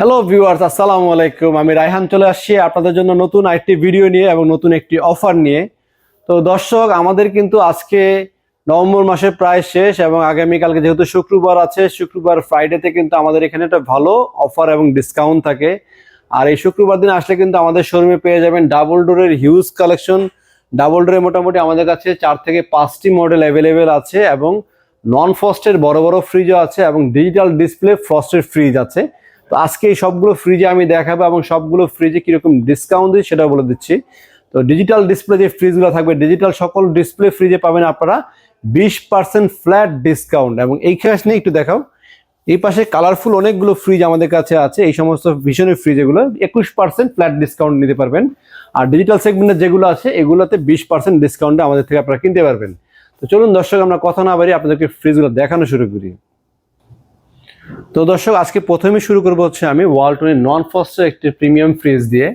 Hello viewers আসসালামু আলাইকুম আমি রায়হান চলে আসছি আপনাদের জন্য নতুন একটি ভিডিও নিয়ে এবং নতুন একটি অফার নিয়ে। তো দর্শক, আমাদের কিন্তু আজকে নভেম্বর মাসের প্রায় শেষ এবং আগামীকালকে যেহেতু শুক্রবার আছে, শুক্রবার ফ্রাইডেতে কিন্তু আমাদের এখানে একটা ভালো অফার এবং ডিসকাউন্ট থাকে। আর এই শুক্রবার দিন আসলে কিন্তু আমাদের শোরুমে পেয়ে যাবেন ডাবল ডোরের হিউজ কালেকশন ডাবল ডোরে মোটামুটি আমাদের কাছে চার থেকে পাঁচটি মডেল অ্যাভেলেবেল আছে এবং নন ফ্রস্টের বড় বড় ফ্রিজও আছে এবং ডিজিটাল ডিসপ্লে ফ্রস্টের ফ্রিজ আছে। তো আজকে এই সবগুলো ফ্রিজে আমি দেখাবো এবং সবগুলো ফ্রিজে কীরকম ডিসকাউন্ট দিই সেটা বলে দিচ্ছি। তো ডিজিটাল ডিসপ্লে যে ফ্রিজগুলো থাকবে ডিজিটাল সকল ডিসপ্লে ফ্রিজে পাবেন আপনারা বিশ পার্সেন্ট ফ্ল্যাট ডিসকাউন্ট এবং এই খেয়াস নিয়ে একটু দেখাও। এই পাশে কালারফুল অনেকগুলো ফ্রিজ আমাদের কাছে আছে। এই সমস্ত ভীষণের ফ্রিজ এগুলো একুশ পার্সেন্ট ফ্ল্যাট ডিসকাউন্ট নিতে পারবেন। আর ডিজিটাল সেগমেন্টের যেগুলো আছে, এগুলোতে বিশ পার্সেন্ট ডিসকাউন্টে আমাদের থেকে আপনারা কিনতে পারবেন। তো চলুন দর্শক, আমরা কথা না বাড়ি আপনাদেরকে ফ্রিজগুলো দেখানো শুরু করি। তো দর্শক, আজকে প্রথমে শুরু করব হচ্ছে আমি ওয়ালটনের নন ফস্টের একটি প্রিমিয়াম ফ্রিজ দিয়ে।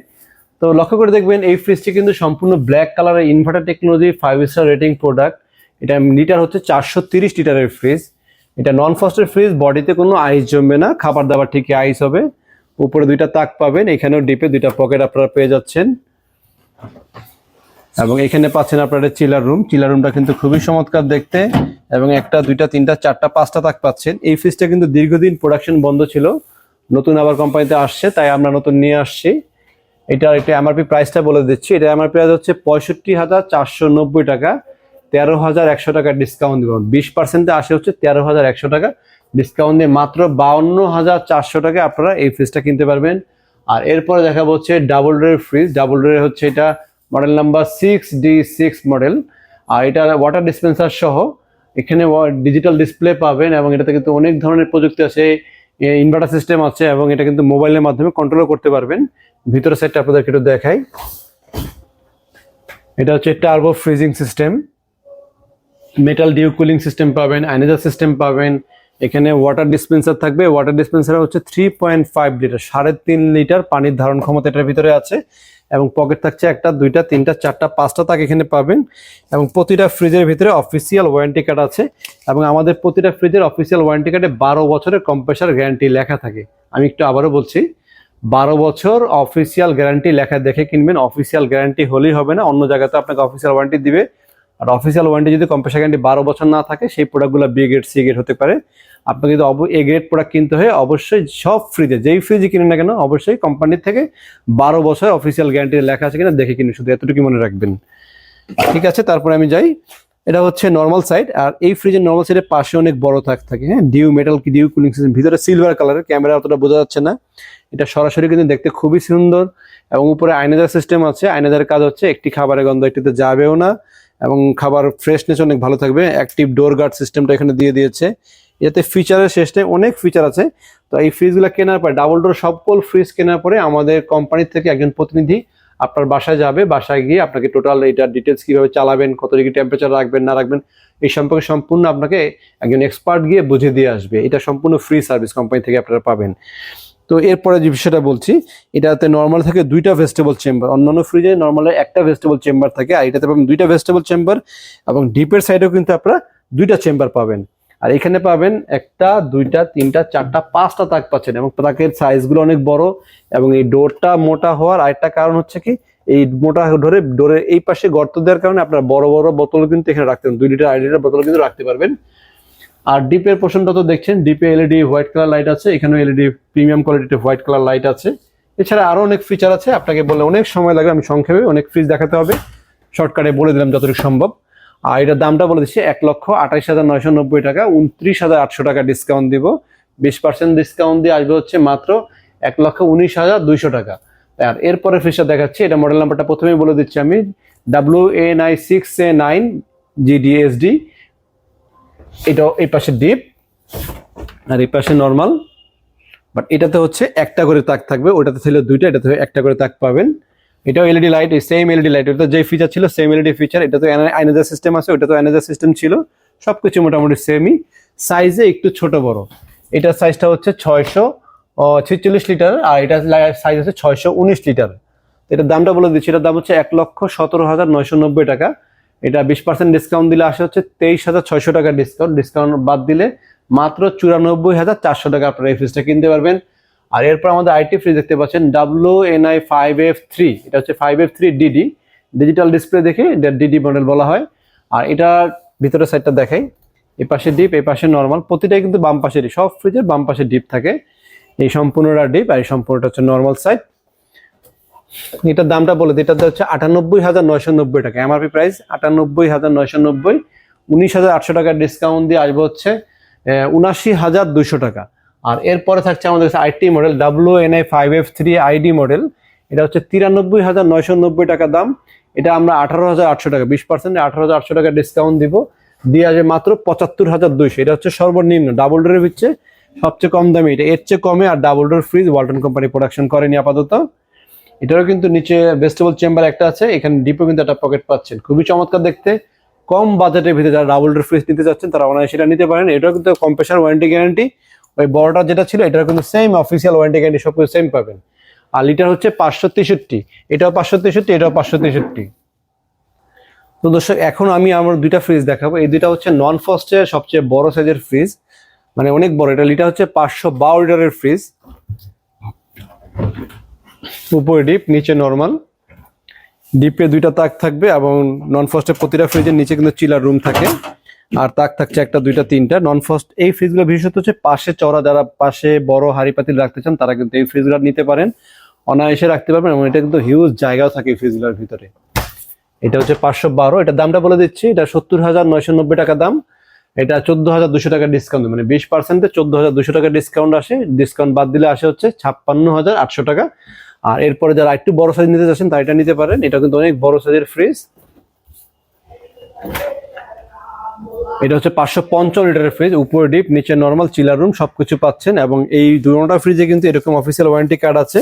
তো লক্ষ্য করে দেখবেন, এই ফ্রিজটি কিন্তু সম্পূর্ণ ব্ল্যাক কালারের inverter technology five star rating product এটা লিটার হচ্ছে চারশো তিরিশ লিটারের ফ্রিজ এটা নন ফস্টের ফ্রিজ বডিতে কোনো আইস জমবে না, খাবার দাবার ঠিকই আইস হবে। উপরে দুইটা তাক পাবেন, এখানেও ডিপে দুইটা পকেট আপনারা পেয়ে যাচ্ছেন। এবং এখানে পাচ্ছেন আপনারা চিলার রুম। চিলার রুমটা কিন্তু খুবই চমৎকার দেখতে এবং একটা, দুইটা, তিনটা, চারটা, পাঁচটা তাক পাচ্ছেন। এই ফ্রিজটা কিন্তু দীর্ঘদিন প্রোডাকশন বন্ধ ছিল। নতুন আবার কোম্পানিতে আসছে, তাই আমরা নতুন নিয়ে আসছি। এটা একটা এমআরপি প্রাইসটা বলে দিচ্ছি। এটা এমআরপি প্রাইস হচ্ছে পঁয়ষট্টি হাজার চারশো নব্বই টাকা। তেরো হাজার একশো টাকা ডিসকাউন্ট দিব। বিশ পার্সেন্টে আসে হচ্ছে তেরো হাজার একশো টাকা ডিসকাউন্ট দিয়ে মাত্র বাউন্ন হাজার চারশো টাকা আপনারা এই ফ্রিজটা কিনতে পারবেন। আর এরপরে দেখাবো হচ্ছে ডাবল ডোরের ফ্রিজ ডাবল ডোরের হচ্ছে এটা model number six D six model. আর এটা ওয়াটার ডিসপেন্সার সহ এখানে ডিজিটাল ডিসপ্লে পাবেন এবং এটাতে কিন্তু অনেক ধরনের প্রযুক্তি আছে ইনভার্টার সিস্টেম আছে এবং এটা কিন্তু মোবাইলের মাধ্যমে কন্ট্রোল করতে পারবেন। ভিতরের সাইডটা আপনাদেরকে একটু দেখাই। এটা হচ্ছে turbo freezing system metal dew cooling system পাবেন অ্যানেজার সিস্টেম পাবেন। এখানে ওয়াটার ডিসপেন্সার থাকবে। ওয়াটার ডিসপেন্সার হচ্ছে থ্রি পয়েন্ট ফাইভ লিটার সাড়ে তিন লিটার পানির ধারণ ক্ষমতা এটার ভিতরে আছে। এবং পকেট থাকছে একটা, দুইটা, তিনটা, চারটা, পাঁচটা তাক এখানে পাবেন। এবং প্রতিটা ফ্রিজের ভিতরে অফিসিয়াল ওয়ারেন্টি কার্ড আছে। এবং আমাদের প্রতিটা ফ্রিজের অফিসিয়াল ওয়ারেন্টি কার্ডে বারো বছরের কম্প্রেসার গ্যারান্টি লেখা থাকে। আমি একটু আবারও বলছি, বারো বছর অফিসিয়াল গ্যারান্টি লেখা দেখে কিনবেন। অফিসিয়াল গ্যারান্টি হলেই হবে না, অন্য জায়গাতে আপনাকে অফিসিয়াল ওয়ারেন্টি দিবে। আর অফিসিয়াল ওয়ারেন্টি যদি কম্প্রেসার গ্যারান্টি বারো বছর না থাকে, সেই প্রোডাক্টগুলো বি গ্রেড সি গ্রেড হতে পারে। আপনাকে যদি এ গ্রেড প্রোডাক্ট কিনতে হয়, অবশ্যই সব ফ্রিজে যেই ফ্রিজে কিনেন না কেন, অবশ্যই কোম্পানির থেকে বারো বছর অফিসিয়াল গ্যারান্টি লেখা আছে কিনা দেখে কিনে শুধু এতটুকু মনে রাখবেন। ঠিক আছে, তারপরে আমি যাই। এটা হচ্ছে নর্মাল সাইড আর এই ফ্রিজের নর্মাল সাইডের পাশে অনেক বড় থাক থাকে হ্যাঁ? ডিউ মেটাল কি ডিউ কুলিং সিস্টেম ভিতরে সিলভার কালারের ক্যামেরা অতটা বোঝা যাচ্ছে না। এটা সরাসরি কিন্তু দেখতে খুবই সুন্দর, এবং উপরে আয়নাদার সিস্টেম আছে। আয়নাদার কাজ হচ্ছে একটি খাবারের গন্ধ একটিতে যাবেও না, এবং খাবার ফ্রেশনেস অনেক ভালো থাকবে। অ্যাক্টিভ ডোর গার্ড সিস্টেমটা এখানে দিয়ে দিয়েছে। এতে ফিচারের শেষে অনেক ফিচার আছে। তো এই ফ্রিজগুলো কেনার পরে ডাবল ডোর সকল ফ্রিজ কেনার পরে আমাদের কোম্পানি থেকে একজন প্রতিনিধি আপনার বাসায় যাবে। বাসায় গিয়ে আপনাকে টোটাল এটার ডিটেলস কীভাবে চালাবেন, কত ডিগ্রি টেম্পারেচার রাখবেন, না রাখবেন, এই সম্পর্কে সম্পূর্ণ আপনাকে একজন এক্সপার্ট গিয়ে বুঝে দিয়ে আসবে। এটা সম্পূর্ণ ফ্রি সার্ভিস কোম্পানি থেকে আপনারা পাবেন। তো এরপরে যে বিষয়টা বলছি, এটাতে নর্মাল থাকে দুইটা ভেজিটেবল চেম্বার অন্যান্য ফ্রিজে নর্মালে একটা ভেজিটেবল চেম্বার থাকে, আর এটাতে পাবেন দুইটা ভেজিটেবল চেম্বার এবং ডিপের সাইডেও কিন্তু আপনারা দুইটা চেম্বার পাবেন। আর এখানে পাবেন একটা, দুইটা, তিনটা, চারটা, পাঁচটা তাক পাচ্ছেন এবং তাকের সাইজগুলো অনেক বড় এবং এই ডোরটা মোটা হওয়ার আরেকটা কারণ হচ্ছে কি, এই মোটা ধরে ডোরের এই পাশে গর্ত দেওয়ার কারণে আপনার বড় বড় বোতল কিন্তু এখানে রাখতে পারেন দুই লিটার আড়াই লিটার বোতল কিন্তু রাখতে পারবেন। আর ডিপের পোর্শনটা তো দেখছেন, ডিপে এলইডি হোয়াইট কালার লাইট আছে, এখানেও এলইডি প্রিমিয়াম কোয়ালিটির হোয়াইট কালার লাইট আছে। এছাড়া আরও অনেক ফিচার আছে, আপনাকে বলে অনেক সময় লাগবে, আমি সংক্ষেপে অনেক ফ্রিজ দেখাতে হবে। শর্টকাটে বলে দিলাম যতটুকু সম্ভব। আর এটার দামটা বলে দিচ্ছি, এক লক্ষ আঠাইশ হাজার নয়শো নব্বই টাকা, উনত্রিশ হাজার আটশো টাকা ডিসকাউন্ট দিব। বিশ পার্সেন্ট ডিসকাউন্ট দিয়ে আসবে হচ্ছে মাত্র এক লক্ষ উনিশ হাজার দুইশো টাকা। আর এরপরে ফ্রিজটা দেখাচ্ছি, এটা মডেল নাম্বারটা প্রথমেই বলে দিচ্ছি আমি W A nine six A nine GDSD এটা এই পাশে ডিপ আর এই পাশে নর্মাল বাট এটাতে হচ্ছে একটা করে তাক থাকবে, ওটাতে ছিল দুইটা, এটাতে একটা করে তাক পাবেন। এটাও LED light same LED light ওটা যে ফিচার ছিল সেম এলইডি ফিচার এটা তো আইনাজার সিস্টেম আছে, ওটা তো আইনাজার সিস্টেম ছিল, সবকিছু মোটামুটি সেমই সাইজে একটু ছোট বড়। এটার সাইজটা হচ্ছে ছয়শো ছেচল্লিশ লিটার আর এটার সাইজ হচ্ছে ছয়শো উনিশ লিটার এটার দামটা বলে দিচ্ছি, এটার দাম হচ্ছে এক লক্ষ সতেরো হাজার নয়শো নব্বই টাকা। এটা বিশ পার্সেন্ট ডিসকাউন্ট দিলে আসে হচ্ছে তেইশ হাজার ছয়শো টাকা ডিসকাউন্ট ডিসকাউন্ট বাদ দিলে মাত্র চুরানব্বই হাজার চারশো টাকা আপনারা এই ফ্রিজটা কিনতে পারবেন। আর এরপর আমাদের আইটি ফ্রিজ দেখতে পাচ্ছেন W NI five F three এটা হচ্ছে five F three DD digital display দেখে এটা ডিডি মডেল বলা হয়। আর এটার ভিতরের সাইডটা দেখাই। এই পাশে ডিপ এই পাশে নর্মাল প্রতিটাই কিন্তু বাম পাশেরই। সব ফ্রিজের বাম পাশে ডিপ থাকে। এই সম্পূর্ণটা ডিপ আর এই সম্পূর্ণটা হচ্ছে নর্মাল সাইড এটার দামটা বলে দিই। এটার হচ্ছে আটানব্বই হাজার নয়শো নব্বই টাকা। এমআরপি প্রাইস আটানব্বই হাজার নয়শো নব্বই। উনিশ হাজার আটশো টাকার ডিসকাউন্ট দিয়ে আসবে হচ্ছে উনাশি হাজার দুশো টাকা। আর এরপরে থাকছে আমাদের কাছে IT model W N I five F three ID model. এটা হচ্ছে তিরানব্বই হাজার নয়শো নব্বই টাকা দাম। এটা আমরা আঠারো হাজার আটশো টাকা, বিশ পার্সেন্ট আঠারো হাজার আটশো টাকা ডিসকাউন্ট দিব। দিয়ে আসবে মাত্র পঁচাত্তর হাজার দুইশো। এটা হচ্ছে সর্বনিম্ন ডাবল ডোরের হচ্ছে সবচেয়ে কম দামি। এটা এর চেয়ে কমে আর double door fridge Walton company production করেনি আপাতত। এটারও কিন্তু নিচে ভেস্টেবল চেম্বার একটা আছে, এখানে ডিপো কিন্তু একটা পকেট পাচ্ছেন। খুবই চমৎকার দেখতে। কম বাজেটের ভিতরে যারা ডাবল ডোর ফ্রিজ নিতে চাচ্ছেন তারা অনায়াসে সেটা নিতে পারেন। এটাও কিন্তু কম্প্রেসার ওয়ারেন্টি গ্যারান্টি ওই বড়টা যেটা ছিল, এটার কিন্তু সেম অফিসিয়াল ওয়ারেন্টি গ্যারান্টি সব কিছু সেম পাবেন। আর লিটার হচ্ছে পাঁচশো তেষট্টি। এটাও পাঁচশো তেষট্টি, এটাও পাঁচশো তেষট্টি। তো দর্শক, এখন আমি আমার দুইটা ফ্রিজ দেখাবো। এই দুইটা হচ্ছে নন ফস্টের সবচেয়ে বড় সাইজের ফ্রিজ মানে অনেক বড়, এটা লিটার হচ্ছে পাঁচশো বারো লিটারের ফ্রিজ উপরে ডিপ নিচে নর্মাল ডিপে দুইটা তাক থাকবে এবং নন ফস্টের প্রতিটা ফ্রিজের নিচে কিন্তু চিলার রুম থাকে। আর তাক থাকছে একটা, দুইটা, তিনটা। নন ফস্ট এই ফ্রিজগুলো বিশেষত হচ্ছে পাশে চড়া যারা পাশে বড় হাড়ি রাখতে চান, তারা কিন্তু এই ফ্রিজগুলো নিতে পারেন। অনায়াসে রাখতে পারবেন এবং এটা কিন্তু হিউজ জায়গাও থাকে ফ্রিজগুলোর ভিতরে। এটা হচ্ছে পাঁচশো বারো। এটার দামটা বলে দিচ্ছি, এটা সত্তর হাজার নয়শো নব্বই টাকা দাম। এটা চোদ্দ হাজার দুশো টাকা ডিসকাউন্ট মানে বিশ পার্সেন্টে চোদ্দ হাজার দুশো টাকা ডিসকাউন্ট আসে। ডিসকাউন্ট বাদ দিলে আসে হচ্ছে ছাপ্পান্ন হাজার আটশো টাকা। আর এরপরে যারা একটু বড় সাইজ নিতে চাচ্ছেন, তারা এটা নিতে পারেন। এটা কিন্তু অনেক বড় সাইজের ফ্রিজ এটা হচ্ছে পাঁচশো পঞ্চান্ন লিটারের ফ্রিজ উপরে ডিপ নিচে নর্মাল চিলার রুম সবকিছু পাচ্ছেন এবং এই দুটা ফ্রিজে কিন্তু এরকম অফিসিয়াল ওয়ারেন্টি কার্ড আছে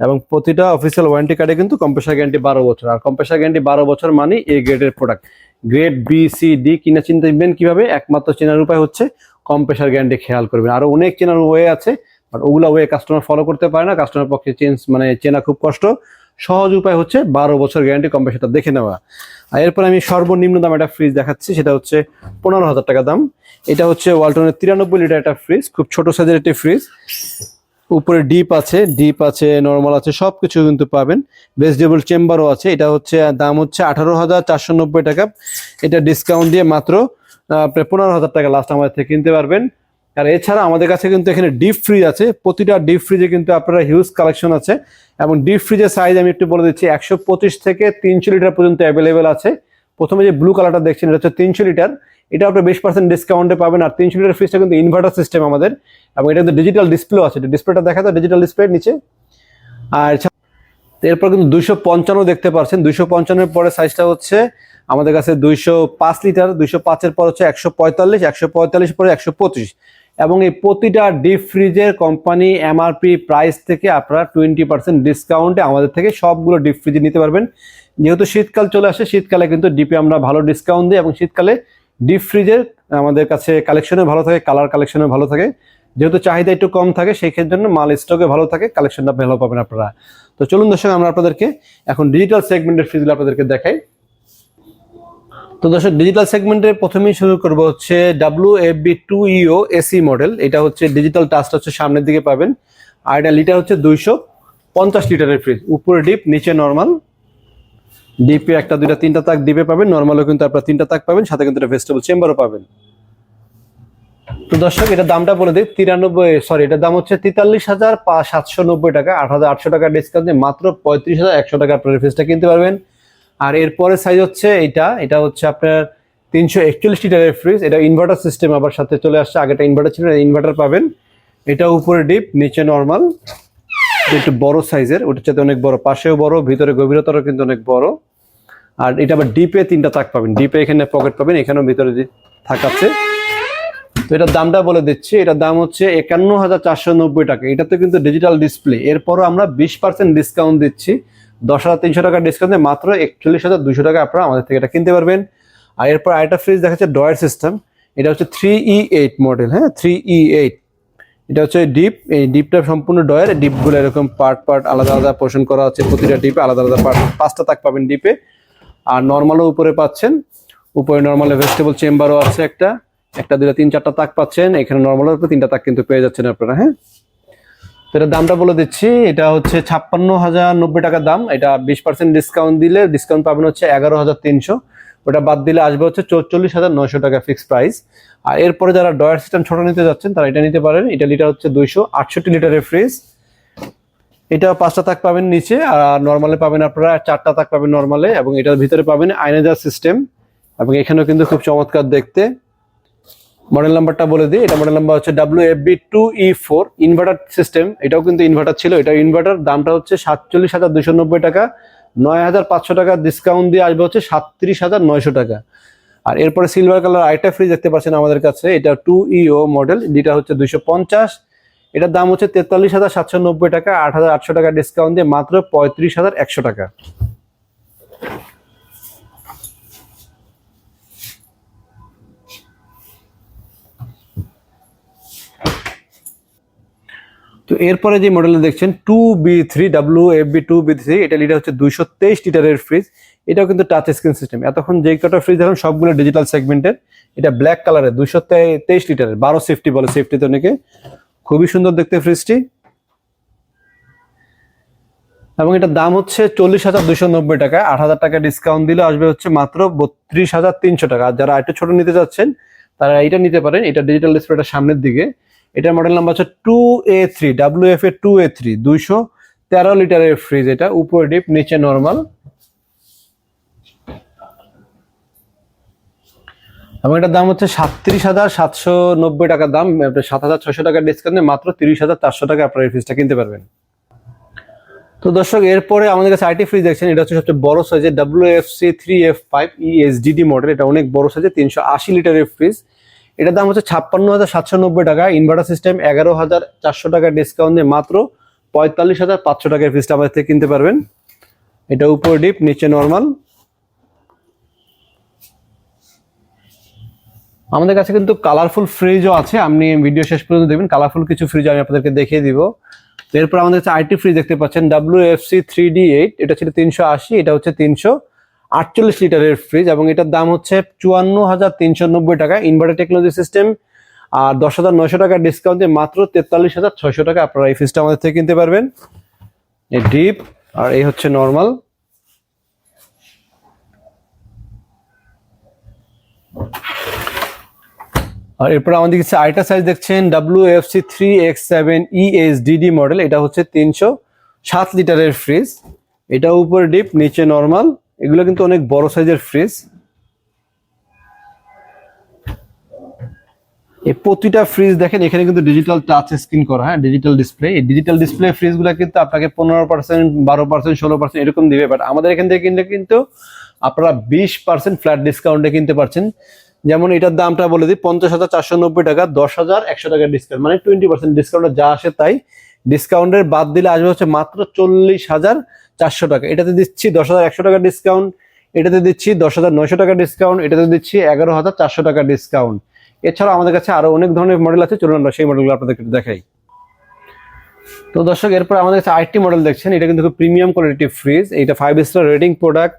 এবং প্রতিটা অফিসিয়াল ওয়ারেন্টি কার্ডে কিন্তু কম্প্রেসার গ্যারান্টি বারো বছর। আর কম্প্রেসার গ্যারান্টি বারো বছর মানে এই গ্রেডের product grade B C D কিনা চিন্তা দিবেন কীভাবে? একমাত্র চেনার উপায় হচ্ছে কম্প্রেসার গ্যারান্টি খেয়াল করবেন। আরও অনেক চেনার ওয়ে আছে বাট ওগুলা ওয়ে কাস্টমার ফলো করতে পারে না। কাস্টমার পক্ষে চেঞ্জ মানে চেনা খুব কষ্ট। সহজ উপায় হচ্ছে বারো বছর গ্যারান্টি কম্প্রেসারটা দেখে নেওয়া। আর এরপর আমি সর্বনিম্ন দাম একটা ফ্রিজ দেখাচ্ছি, সেটা হচ্ছে পনেরো হাজার টাকা দাম। এটা হচ্ছে ওয়ালটনের তিরানব্বই লিটার একটা ফ্রিজ খুব ছোট সাইজের একটি ফ্রিজ উপরে ডিপ আছে ডিপ আছে নর্মাল আছে সব কিছু কিন্তু পাবেন। ভেজিটেবল চেম্বারও আছে, এটা হচ্ছে দাম হচ্ছে আঠারো হাজার চারশো নব্বই টাকা। এটা ডিসকাউন্ট দিয়ে মাত্র পনেরো হাজার টাকা লাস্ট আমাদের থেকে কিনতে পারবেন। আর এছাড়া আমাদের কাছে কিন্তু এখানে ডিপ ফ্রিজ আছে। প্রতিটা ডিপ ফ্রিজে কিন্তু আপনারা হিউজ কালেকশন আছে। এবং ডিপ ফ্রিজের সাইজ আমি একটু বলে দিচ্ছি, একশো পঁচিশ থেকে তিনশো লিটার পর্যন্ত অ্যাভেলেবেল আছে। প্রথমে যে ব্লু কালারটা দেখছেন, এটা হচ্ছে তিনশো লিটার এটা আপনার বিশ পার্সেন্ট ডিসকাউন্টে পাবেন। আর তিনশো লিটার ফ্রিজটা কিন্তু ইনভার্টার সিস্টেম আমাদের। এবং এটা কিন্তু ডিজিটাল ডিসপ্লে আছে। ডিসপ্লেটা দেখা যায় ডিজিটাল ডিসপ্লে নিচে। আর এরপর কিন্তু দুইশো পঞ্চান্ন দেখতে পাচ্ছেন। দুইশো পঞ্চান্নের পরে সাইজটা হচ্ছে আমাদের কাছে দুইশো পাঁচ লিটার দুইশো পাঁচের পর হচ্ছে একশো পঁয়তাল্লিশ একশো পঁয়তাল্লিশ পরে একশো পঁচিশ। এবং এই প্রতিটা ডিপ ফ্রিজের কোম্পানি এমআরপি প্রাইস থেকে আপনারা টোয়েন্টি পার্সেন্ট ডিসকাউন্টে আমাদের থেকে সবগুলো ডিপ ফ্রিজে নিতে পারবেন। যেহেতু শীতকাল চলে আসে, শীতকালে কিন্তু ডিপে আমরা ভালো ডিসকাউন্ট দিই এবং শীতকালে ডিপ ফ্রিজের আমাদের কাছে কালেকশনে ভালো থাকে কালার কালেকশনে ভালো থাকে। যেহেতু চাহিদা একটু কম থাকে, সেই জন্য মাল স্টকে ভালো থাকে কালেকশনটা ভালো পাবেন আপনারা। তো চলুন দর্শক, আমরা আপনাদেরকে এখন ডিজিটাল সেগমেন্টের ফ্রিজগুলো আপনাদেরকে দেখাই। তো দর্শক ডিজিটাল সেগমেন্টে প্রথমেই শুরু করব হচ্ছে W F B two EO AC model এটা হচ্ছে ডিজিটাল টাচটা হচ্ছে সামনের দিকে পাবেন। আর এটা লিটার হচ্ছে দুইশো পঞ্চাশ লিটারের ফ্রিজ উপরে ডিপ নিচে নর্মাল ডিপে একটা, দুইটা, তিনটা তাক ডিপে পাবেন। নর্মালও কিন্তু আপনার তিনটা তাক পাবেন, সাথে কিন্তু ভেজিটেবল চেম্বারও পাবেন। তো দর্শক, এটা দামটা বলে দিই, তিরানব্বই সরি এটার দাম হচ্ছে তেতাল্লিশ হাজার সাতশো নব্বই টাকা। আট হাজার আটশো টাকা ডিসকাউন্ট মাত্র পঁয়ত্রিশ হাজার একশো টাকা আপনার ফ্রিজটা কিনতে পারবেন। আর এরপরে সাইজ হচ্ছে এটা এটা হচ্ছে আপনার তিনশো একচল্লিশ লিটারের ফ্রিজ এটা ইনভার্টার সিস্টেম আবার সাথে চলে আসছে। আগেটা ইনভার্টার ছিল ইনভার্টার পাবেন। এটা উপরে ডিপ নিচে নর্মাল একটু বড় সাইজের ওটার চাইতে অনেক বড়। পাশেও বড়, ভিতরে গভীরতারও কিন্তু অনেক বড়। আর এটা আবার ডিপে তিনটা তাক পাবেন। ডিপে এখানে পকেট পাবেন, এখানেও ভিতরে থাক আছে। তো এটার দামটা বলে দিচ্ছি। এটার দাম হচ্ছে একান্ন হাজার চারশো নব্বই টাকা। এটাতে কিন্তু ডিজিটাল ডিসপ্লে এরপরও আমরা বিশ পার্সেন্ট ডিসকাউন্ট দিচ্ছি। দশ হাজার তিনশো টাকা ডিসকাউন্টে মাত্র একচল্লিশ হাজার দুশো টাকা আপনারা আমাদের থেকে এটা কিনতে পারবেন। আর এরপর আরেকটা ফ্রিজ দেখাচ্ছে ডয়ার সিস্টেম এটা হচ্ছে থ্রি ই এইট মডেল হ্যাঁ? থ্রি ই এইট এটা হচ্ছে ডিপ এই ডিপটা সম্পূর্ণ ডয়ার ডিপগুলো এরকম পার্ট পার্ট আলাদা আলাদা পোষণ করা আছে প্রতিটা ডিপে আলাদা আলাদা পার্ট পাঁচটা তাক পাবেন ডিপে আর নর্মালও উপরে পাচ্ছেন। উপরে নর্মাল ভেজিটেবল চেম্বারও আছে একটা। একটা দুটা তিন, চারটা তাক পাচ্ছেন। এখানে নর্মাল উপরে তিনটা তাক কিন্তু পেয়ে যাচ্ছেন আপনারা হ্যাঁ? তো এটার দামটা বলে দিচ্ছি, এটা হচ্ছে ছাপ্পান্ন হাজার নব্বই টাকার দাম, এটা বিশ পার্সেন্ট ডিসকাউন্ট দিলে ডিসকাউন্ট পাবেন হচ্ছে এগারো হাজার তিনশো। ওটা বাদ দিলে আসবে হচ্ছে চৌচল্লিশ হাজার নয়শো টাকা ফিক্সড প্রাইস আর এরপরে যারা ডয়ার সিস্টেম ছোট নিতে যাচ্ছেন, তারা এটা নিতে পারেন, এটা লিটার হচ্ছে দুইশো আটষট্টি লিটারের ফ্রিজ এটা পাঁচটা তাক পাবেন নিচে, আর নর্মালে পাবেন আপনারা চারটা তাক পাবেন নর্মালে এবং এটার ভিতরে পাবেন আইনেজার সিস্টেম এবং এখানেও কিন্তু খুব চমৎকার দেখতে। মডেল নাম্বারটা বলে দিই। এটা মডেল নাম্বার হচ্ছে W F B two E four inverter system এটাও কিন্তু ইনভার্টার ছিল। এটা ইনভার্টার দামটা হচ্ছে সাতচল্লিশ হাজার দুশো নব্বই টাকা। নয় হাজার পাঁচশো টাকা ডিসকাউন্ট দিয়ে আসবে হচ্ছে সাতত্রিশ হাজার নয়শো টাকা। আর এরপরে সিলভার কালার আইটা ফ্রিজ দেখতে পাচ্ছেন আমাদের কাছে। এটা টু মডেল যেটা হচ্ছে দুইশো পঞ্চাশ। এটার দাম হচ্ছে তেতাল্লিশ হাজার সাতশো নব্বই টাকা। আট হাজার আটশো টাকা ডিসকাউন্ট দিয়ে মাত্র পঁয়ত্রিশ হাজার একশো টাকা। তো এরপরে যে মডেল দেখছেন two B three W F B two B three এটা লিটার হচ্ছে দুইশো তেইশ লিটারের ফ্রিজ এটাও কিন্তু টাচ স্ক্রিন সিস্টেম এতক্ষণ যে কটা ফ্রিজ এখন সবগুলো ডিজিটাল সেগমেন্টের এটা ব্ল্যাক কালারের দুইশো তেইশ লিটারের বারো সেফটি বলে সেফটি তো অনেকে। খুবই সুন্দর দেখতে ফ্রিজটি এবং এটার দাম হচ্ছে চল্লিশ হাজার দুশো নব্বই টাকা। আট হাজার টাকা ডিসকাউন্ট দিলে আসবে হচ্ছে মাত্র বত্রিশ হাজার তিনশো টাকা। আর যারা একটু ছোট নিতে চাচ্ছেন, তারা এটা নিতে পারেন। এটা ডিজিটাল ডিসপ্লেটা সামনের দিকে। এটার মডেল নাম্বার হচ্ছে two A three W F A two A three দুইশো তেরো লিটারের ফ্রিজ এটা, উপরে ডিপ নিচে নর্মাল এবং এটার দাম হচ্ছে সাতত্রিশ হাজার সাতশো নব্বই টাকার দাম সাত হাজার ছশো টাকার ডিসকাউন্টে মাত্র তিরিশ হাজার চারশো টাকা আপনার এই ফ্রিজটা কিনতে পারবেন। তো দর্শক, এরপরে আমাদের কাছে আইটি ফ্রিজ দেখছেন, এটা হচ্ছে সবচেয়ে বড় সাইজের W F C three F five ESDD model এটা অনেক বড় সাইজের তিনশো আশি লিটারের ফ্রিজ এটার দাম হচ্ছে ছাপ্পান্ন হাজার সাতশো নব্বই টাকা ইনভার্টার সিস্টেম এগারো হাজার চারশো টাকা ডিসকাউন্ট দিয়ে মাত্র পঁয়তাল্লিশ হাজার পাঁচশো টাকার ফ্রিজটা আমাদের থেকে কিনতে পারবেন। এটা উপর ডিপ নিচে নর্মাল আমাদের কাছে কিন্তু কালারফুল ফ্রিজও আছে, আপনি ভিডিও শেষ পর্যন্ত দেখবেন কালারফুল কিছু ফ্রিজ আমি আপনাদেরকে দেখিয়ে দিব। এরপর আমাদের কাছে আইটি ফ্রিজ দেখতে পাচ্ছেন W F C three D eight এটা ছিল তিনশো আশি, এটা হচ্ছে তিনশো আটচল্লিশ লিটারের ফ্রিজ এবং এটার দাম হচ্ছে চুয়ান্ন হাজার তিনশো নব্বই টাকা। ইনভার্টার টেকনোলজি সিস্টেম আর দশ হাজার নয়শো টাকা ডিসকাউন্ট দিয়ে মাত্র তেতাল্লিশ হাজার ছয়শো টাকা আপনারা এই ফ্রিজটা আমাদের থেকে কিনতে পারবেন। এই ডিপ আর এই হচ্ছে নর্মাল আর এরপর আমাদের কাছে আইটা সাইজ দেখছেন W F C three X seven ES DD model এটা হচ্ছে তিনশো সাত লিটারের ফ্রিজ এটা উপরে ডিপ নিচে নর্মাল এগুলো কিন্তু অনেক বড় সাইজের ফ্রিজ এই প্রতিটা ফ্রিজ দেখেন, এখানে কিন্তু ডিজিটাল টাচ স্ক্রিন করা হ্যাঁ ডিজিটাল ডিসপ্লে এই ডিজিটাল ডিসপ্লে ফ্রিজগুলো কিন্তু আপনাকে পনেরো পার্সেন্ট বারো পার্সেন্ট ষোলো পার্সেন্ট এরকম দিবে বাট আমাদের এখান থেকে কিনলে কিন্তু আপনারা বিশ পার্সেন্ট ফ্ল্যাট ডিসকাউন্টে কিনতে পারছেন। যেমন এটার দামটা বলে দিই, পঞ্চাশ হাজার চারশো নব্বই টাকা, দশ হাজার একশো টাকা ডিসকাউন্ট মানে টোয়েন্টি পার্সেন্ট ডিসকাউন্টে যা আসে তাই। ডিসকাউন্টের বাদ দিলে আসবে হচ্ছে মাত্র চল্লিশ হাজার চারশো টাকা। এটাতে দিচ্ছি দশ হাজার একশো টাকা ডিসকাউন্ট এটাতে দিচ্ছি দশ হাজার নয়শো টাকা ডিসকাউন্ট এটাতে দিচ্ছি এগারো হাজার চারশো টাকা ডিসকাউন্ট এছাড়া আমাদের কাছে আরও অনেক ধরনের মডেল আছে, চলুন আমরা সেই মডেলগুলো আপনাদেরকে দেখাই। তো দর্শক, এরপর আমাদের কাছে আরেকটি মডেল দেখছেন, এটা কিন্তু প্রিমিয়াম কোয়ালিটি ফ্রিজ এটা ফাইভ স্টার রেটিং প্রোডাক্ট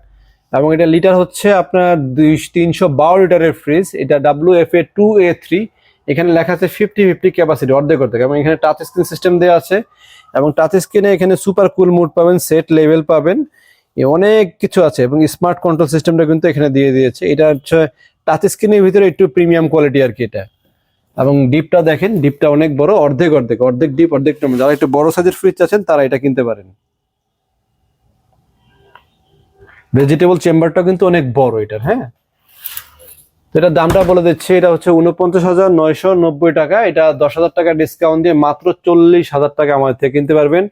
এবং এটা লিটার হচ্ছে আপনার দুই তিনশো বারো লিটারের ফ্রিজ এটা W F A two A three এখানে লেখা আছে ফিফটি ফিফটি ক্যাপাসিটি অর্ধেক অর্ধেক এবং এখানে টাচ স্ক্রিন সিস্টেম দেওয়া আছে এবং টাচ স্ক্রিনে এখানে সুপার কুল মুড পাবেন সেট লেভেল পাবেন। অনেক কিছু আছে এবং স্মার্ট কন্ট্রোল সিস্টেমটা কিন্তু এখানে দিয়ে দিয়েছে। এটা হচ্ছে টাচ স্ক্রিনের ভিতরে একটু প্রিমিয়াম কোয়ালিটি আর কি এটা। এবং ডিপটা দেখেন ডিপটা অনেক বড়, অর্ধেক অর্ধেক অর্ধেক ডিপ অর্ধেক। যারা একটু বড় সাইজের ফ্রিজ আছেন তারা এটা কিনতে পারেন। ভেজিটেবল চেম্বারটা কিন্তু অনেক বড় এটার হ্যাঁ? তো এটার দামটা বলে দিচ্ছে, এটা হচ্ছে উনপঞ্চাশ হাজার নয়শো নব্বই টাকা। এটা দশ হাজার টাকা ডিসকাউন্ট দিয়ে মাত্র চল্লিশ হাজার টাকা আমাদের থেকে কিনতে পারবেন।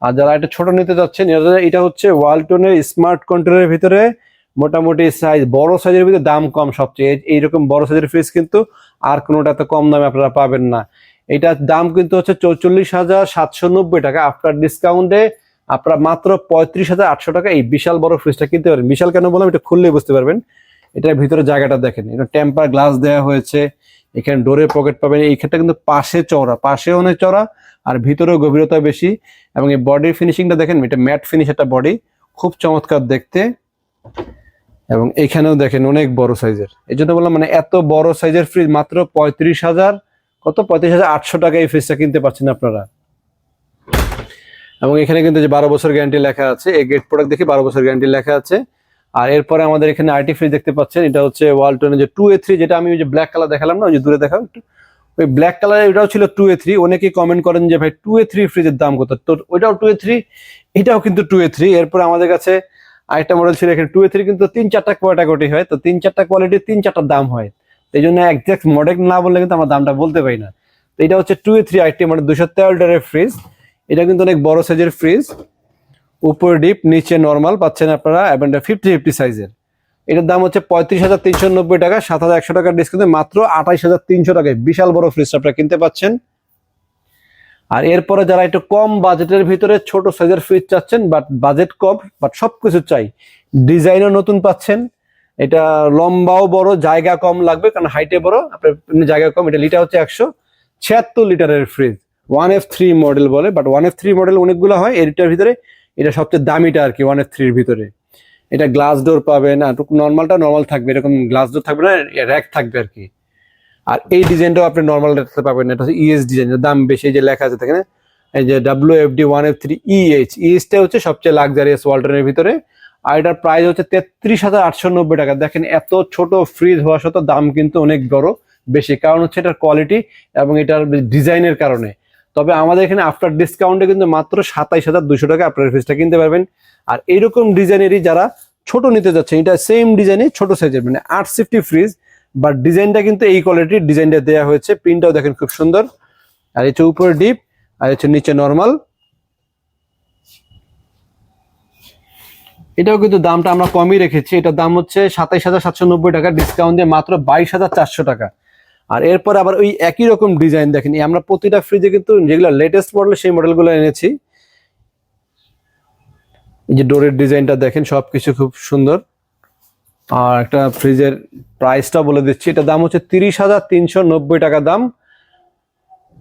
আর যারা এটা ছোট নিতে যাচ্ছেন এটা- এটা হচ্ছে ওয়ালটনের স্মার্ট কন্ট্রোলের ভিতরে মোটামুটি সাইজ বড় সাইজের ভিতরে দাম কম সবচেয়ে। এইরকম বড় সাইজের ফ্রিজ কিন্তু আর কোনোটা এত কম দামে আপনারা পাবেন না। এটার দাম কিন্তু হচ্ছে চৌচল্লিশ হাজার সাতশো নব্বই টাকা। আফটার ডিসকাউন্টে আপনারা মাত্র পঁয়ত্রিশ হাজার আটশো টাকা এই বিশাল বড় ফ্রিজটা কিনতে পারেন বিশাল কেন বললাম? এটা খুললেই বুঝতে পারবেন। এটার ভিতরে জায়গাটা দেখেন। এটা টেম্পার গ্লাস দেওয়া হয়েছে। এখানে ডোরের পকেট পাবেন। এই ক্ষেত্রে কিন্তু পাশে চওড়া। পাশে অনেক চওড়া আর ভিতরেও গভীরতা বেশি। এবং এই বডির ফিনিশিংটা দেখেন, এটা ম্যাট ফিনিশ একটা বডি খুব চমৎকার দেখতে। এবং এখানেও দেখেন অনেক বড় সাইজের এই জন্য বললাম মানে এত বড় সাইজের ফ্রিজ মাত্র পঁয়ত্রিশ হাজার, কত? পঁয়ত্রিশ হাজার আটশো টাকা এই ফ্রিজটা কিনতে পারছেন আপনারা। এবং এখানে কিন্তু যে বারো বছর গ্যারান্টি লেখা আছে, এই গেট প্রোডাক্ট দেখি বারো বছর গ্যারান্টি লেখা আছে। আর এরপরে আমাদের এখানে আইটি ফ্রিজ দেখতে পাচ্ছেন, এটা হচ্ছে ওয়ালটনের যে টু এ থ্রি যেটা আমি ওই যে ব্ল্যাক কালার দেখালাম না, ওই যে দূরে একটু। ওই ব্ল্যাক কালার এটাও ছিল টু এ থ্রি অনেকেই কমেন্ট করেন যে ভাই টু এ থ্রি ফ্রিজের দাম কত? তো ওইটাও টু এ থ্রি এটাও কিন্তু টু এ থ্রি এরপরে আমাদের কাছে আরেকটা মডেল ছিল এখানে টু এ থ্রি কিন্তু তিন চারটা কোয়াটাকোটি হয়, তো তিন চারটা কোয়ালিটির তিন চারটা দাম হয়। এই জন্য একজ্যাক্ট মডেল না বললে কিন্তু আমরা দামটা বলতে পারি না। তো এটা হচ্ছে টু এ থ্রি আইটি মানে দুশো তেরো ফ্রিজ এটা কিন্তু অনেক বড় সাইজের ফ্রিজ উপরে ডিপ, নিচে নর্মাল পাচ্ছেন আপনারা এবং ফিফটি ফিফটি সাইজের এটার দাম হচ্ছে পঁয়ত্রিশ হাজার তিনশো নব্বই টাকা, সাত হাজার একশো টাকার ডিসকাউন্টে মাত্র আঠাইশ হাজার তিনশো টাকায় বিশাল বড় ফ্রিজ আপনারা কিনতে পাচ্ছেন। আর এরপরে যারা একটু কম বাজেটের ভিতরে ছোট সাইজের ফ্রিজ চাচ্ছেন বাট বাজেট কম বাট সব কিছু চাই ডিজাইনও নতুন পাচ্ছেন। এটা লম্বাও বড়, জায়গা কম লাগবে, কারণ হাইটে বড়, আপনার জায়গা কম, এটা লিটার হচ্ছে একশো ছিয়াত্তর লিটারের fridge one F three model বলে but one F three model অনেকগুলো হয় এটার ভিতরে এটা সবচেয়ে দামিটা আর কি ওয়ান এফ থ্রির ভিতরে। এটা গ্লাস ডোর পাবেন, আর নর্মালটা নর্মাল থাকবে, এরকম গ্লাস ডোর থাকবে না র্যাক থাকবে আর কি। আর এই ডিজাইনটাও আপনি নর্মাল দেখতে পাবেন, এটা হচ্ছে ইএস ডিজাইন দাম বেশি যে লেখা আছে এখানে, এই যে W F D one F three EH ইএইচটা হচ্ছে সবচেয়ে লাক্সারিয়াস ওয়াল্টারের ভিতরে। আর এটার প্রাইস হচ্ছে তেত্রিশ হাজার আটশো নব্বই টাকা। দেখেন এত ছোট ফ্রিজ হওয়া সত্ত্বেও দাম কিন্তু অনেক বড়, বেশি। কারণ হচ্ছে এটার কোয়ালিটি এবং এটার ডিজাইনের কারণে। তবে আমাদের এখানে আফটার ডিসকাউন্টে কিন্তু মাত্র সাতাইশ হাজার দুশো টাকা আপনার ফ্রিজটা কিনতে পারবেন। আর এইরকম ডিজাইনেরই যারা ছোট নিতে যাচ্ছে এটা সেম ডিজাইনে ছোট সাইজের মানে আট সিফটি ফ্রিজ বাট ডিজাইনটা কিন্তু এই কোয়ালিটির ডিজাইনটা দেওয়া হয়েছে। প্রিন্টটাও দেখেন খুব সুন্দর। আর হচ্ছে উপরে ডিপ আর হচ্ছে নিচে নর্মাল এটাও কিন্তু দামটা আমরা কমই রেখেছি। এটার দাম হচ্ছে সাতাইশ হাজার সাতশো নব্বই টাকা ডিসকাউন্ট দিয়ে মাত্র বাইশ হাজার চারশো টাকা। আর এরপর আবার ওই একই রকম ডিজাইন দেখেন। আমরা প্রতিটা ফ্রিজে কিন্তু যেগুলো লেটেস্ট মডেল সেই মডেলগুলো এনেছি। এই যে ডোরের ডিজাইনটা দেখেন, সবকিছু খুব সুন্দর। আর একটা ফ্রিজের প্রাইসটা বলে দিচ্ছি। এটা দাম হচ্ছে তিরিশ হাজার তিনশো নব্বই টাকা দাম।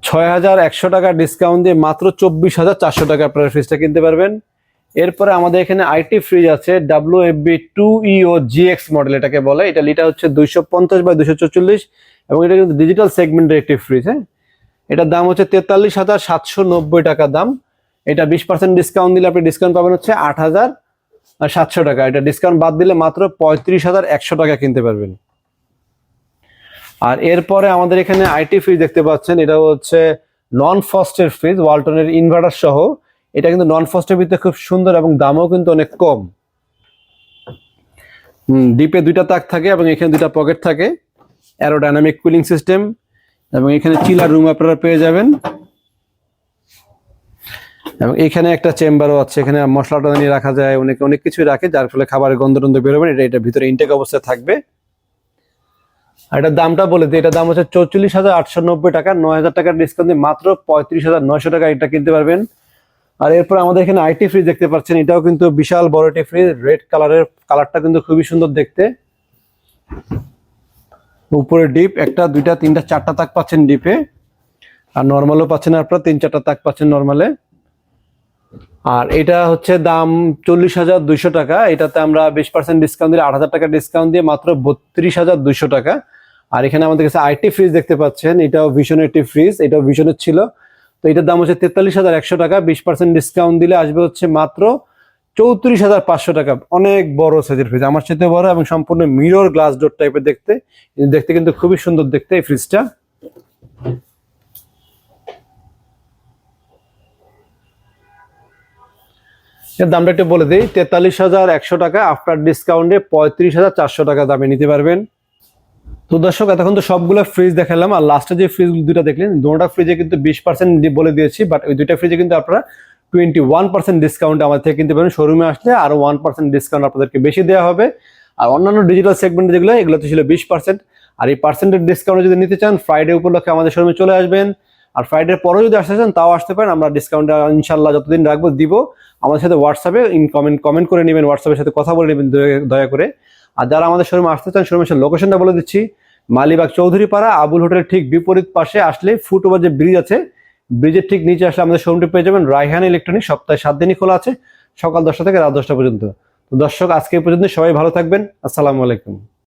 ছয় হাজার একশো টাকা ডিসকাউন্ট দিয়ে মাত্র চব্বিশ হাজার চারশো টাকা আপনারা ফ্রিজটা কিনতে পারবেন। এরপরে আমাদের এখানে আইটি ফ্রিজ আছে W F B two EO GX model এটাকে বলে। এটা লিটার হচ্ছে দুইশো পঞ্চাশ বাই দুশো চল্লিশ এবং এটা কিন্তু ডিজিটাল সেগমেন্টের একটি ফ্রিজ হ্যাঁ? এটার দাম হচ্ছে তেতাল্লিশ হাজার সাতশো নব্বই টাকা দাম। এটা বিশ পার্সেন্ট ডিসকাউন্ট দিলে আপনি ডিসকাউন্ট পাবেন হচ্ছে আট হাজার সাতশো টাকা। এটা ডিসকাউন্ট বাদ দিলে মাত্র পঁয়ত্রিশ হাজার একশো টাকা কিনতে পারবেন। আর এরপরে আমাদের এখানে আইটি ফ্রিজ দেখতে পাচ্ছেন এটা হচ্ছে নন ফস্টের ফ্রিজ ওয়ালটনের ইনভার্টার সহ। এটা কিন্তু নন ফস্টের ভিতরে খুব সুন্দর এবং দামও কিন্তু অনেক কম। ডিপে দুইটা তাক থাকে এবং এখানে দুইটা পকেট থাকে। অ্যারোডাইনামিক কুলিং সিস্টেম এবং এখানে চিলার রুম আপনারা পেয়ে যাবেন। এবং এখানে একটা চেম্বারও আছে, এখানে মশলাটা নিয়ে রাখা যায়, অনেক অনেক কিছুই রাখে, যার ফলে খাবারের গন্ধ টন্ধ বেরোবে এটা এটা ভিতরে ইনটেক অবস্থায় থাকবে। আর এটার দামটা বলে দিই, এটার দাম হচ্ছে চৌচল্লিশ হাজার আটশো নব্বই টাকা, নয় হাজার টাকার ডিসকাউন্ট দিয়ে মাত্র পঁয়ত্রিশ হাজার নয়শো টাকা এটা কিনতে পারবেন। আর এরপর আমাদের এখানে আইটি ফ্রিজ দেখতে পাচ্ছেন। এটাও কিন্তু বিশাল বড় একটি ফ্রিজ রেড কালারের কালারটা কিন্তু খুবই সুন্দর দেখতে। উপরে ডিপ একটা, দুইটা, তিনটা, চারটা তাক পাচ্ছেন ডিপে আর নর্মালও পাচ্ছেন আপনারা তিন, চারটা তাক পাচ্ছেন নর্মালে আর এটা হচ্ছে দাম চল্লিশ হাজার দুইশো টাকা। এটাতে আমরা বিশ পার্সেন্ট ডিসকাউন্ট দিলে আট হাজার টাকা ডিসকাউন্ট দিয়ে মাত্র বত্রিশ হাজার দুইশো টাকা। আর এখানে আমাদের কাছে আইটি ফ্রিজ দেখতে পাচ্ছেন। এটাও ভীষণ একটি ফ্রিজ এটাও ভীষণের ছিল। তো এটার দাম হচ্ছে তেতাল্লিশ হাজার একশো টাকা, বিশ পার্সেন্ট ডিসকাউন্ট দিলে আসবে হচ্ছে মাত্র চৌত্রিশ হাজার পাঁচশো টাকা। অনেক বড় সাইজের ফ্রিজ আমার সাথে বড় এবং সম্পূর্ণ মিরর গ্লাস ডোর টাইপের দেখতে। দেখতে কিন্তু খুবই সুন্দর দেখতে এই ফ্রিজটা দামটা একটু বলে দিই, তেতাল্লিশ হাজার একশো টাকা আফটার ডিসকাউন্টে পঁয়ত্রিশ হাজার চারশো টাকা দামে নিতে পারবেন। তো দর্শক, এতক্ষণ তো সবগুলো ফ্রিজ দেখালাম, আর লাস্টে যে ফ্রিজ দুটো দেখলেন দুটা ফ্রিজে কিন্তু বিশ পার্সেন্ট বলে দিয়েছি বাট ওই দুইটা ফ্রিজে কিন্তু আপনারা টোয়েন্টি ওয়ান পার্সেন্ট ডিসকাউন্ট আমাদের থেকে কিনতে পারেন শোরুমে আসলে আরও ওয়ান পার্সেন্ট ডিসকাউন্ট আপনাদেরকে বেশি দেওয়া হবে। আর অন্যান্য ডিজিটাল সেগমেন্ট যেগুলো, এগুলোতে ছিল বিশ পার্সেন্ট আর এই পার্সেন্টের ডিসকাউন্ট যদি নিতে চান ফ্রাইডে উপলক্ষে আমাদের শোরুমে চলে আসবেন। আর ফ্রাইডের পরেও যদি আসতে চান, তাও আসতে পারেন। আমরা ডিসকাউন্ট ইনশাল্লাহ যতদিন রাখব, দিব। আমাদের সাথে হোয়াটসঅ্যাপে ইন কমেন্ট কমেন্ট করে নেবেন হোয়াটসঅ্যাপের সাথে কথা বলে নেবেন দয়া করে। আর যারা আমাদের শোরুমে আসতে চান, শোরুমের লোকেশনটা বলে দিচ্ছি। মালিবাগ চৌধুরী পাড়া আবুল হোটেল ঠিক বিপরীত পাশে আসলে ফুট ওভার যে ব্রিজ আছে ব্রিজের ঠিক নিচে আসলে আমাদের শোরুমটি পেয়ে যাবেন রায়হান ইলেকট্রনিক সপ্তাহে সাত দিনই খোলা আছে, সকাল দশটা থেকে রাত দশটা পর্যন্ত। তো দর্শক, আজকে পর্যন্ত সবাই ভালো থাকবেন, আসসালামু আলাইকুম।